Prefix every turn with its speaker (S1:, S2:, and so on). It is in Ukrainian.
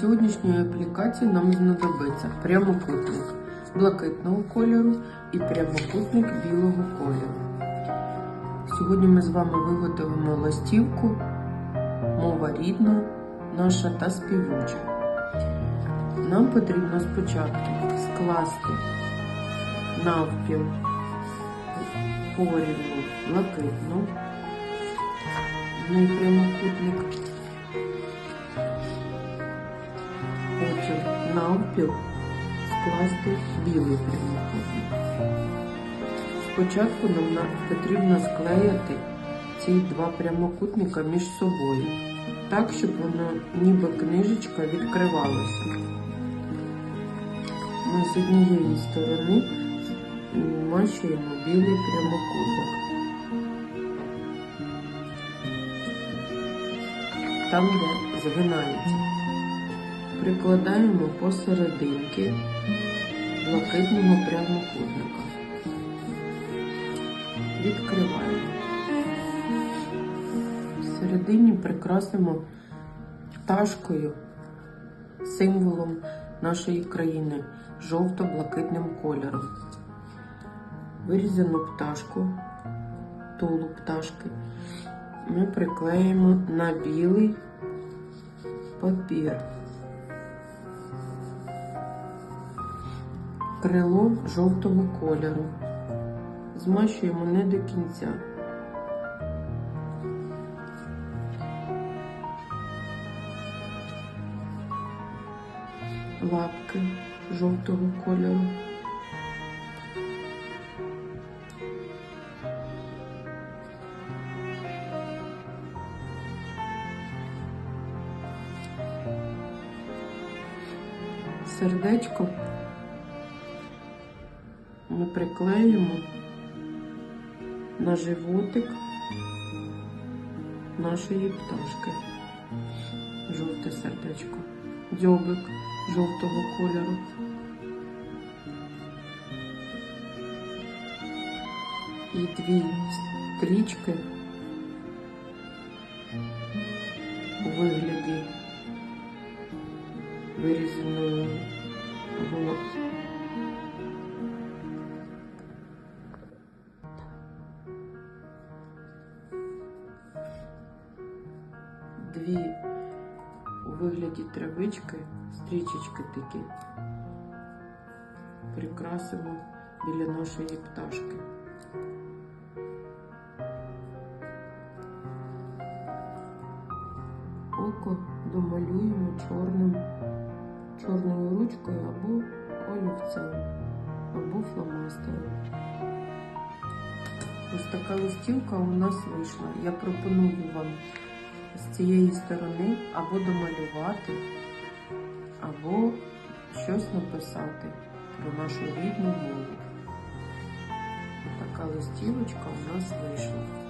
S1: сьогоднішньої аплікації нам знадобиться прямокутник блакитного кольору і прямокутник білого кольору. Сьогодні ми з вами виготовимо листівку мова рідна, наша та співуча. Нам потрібно спочатку скласти навпіл порівну блакитну, прямокутник, потім навпіл скласти білий прямокутник. Спочатку нам потрібно склеїти ці два прямокутника між собою, так, щоб воно ніби книжечка відкривалося. Ми з однієї сторони змащуємо білий прямокутник. Там, де згинається. Прикладаємо посерединки блакитного прямокутника. Відкриваємо. Всередині прикрасимо пташкою, символом нашої країни жовто-блакитним кольором. Вирізану пташку, тулу пташки ми приклеїмо на білий папір. Крило жовтого кольору. Змащуємо не до кінця. Лапки жовтого кольору. Сердечко ми приклеїмо на животик нашої пташки. Жовте сердечко, дзьобик жовтого кольору. І дві стрічки у вигляді вирізаної Дві у вигляді травички, стрічечки такі. Прикрасимо біля нашої пташки. Око домалюємо чорним, чорною ручкою або олівцем, або фломастером. Ось така листівка у нас вийшла. Я пропоную вам з цієї сторони або домалювати, або щось написати про нашу рідну мову. Така листівочка у нас вийшла.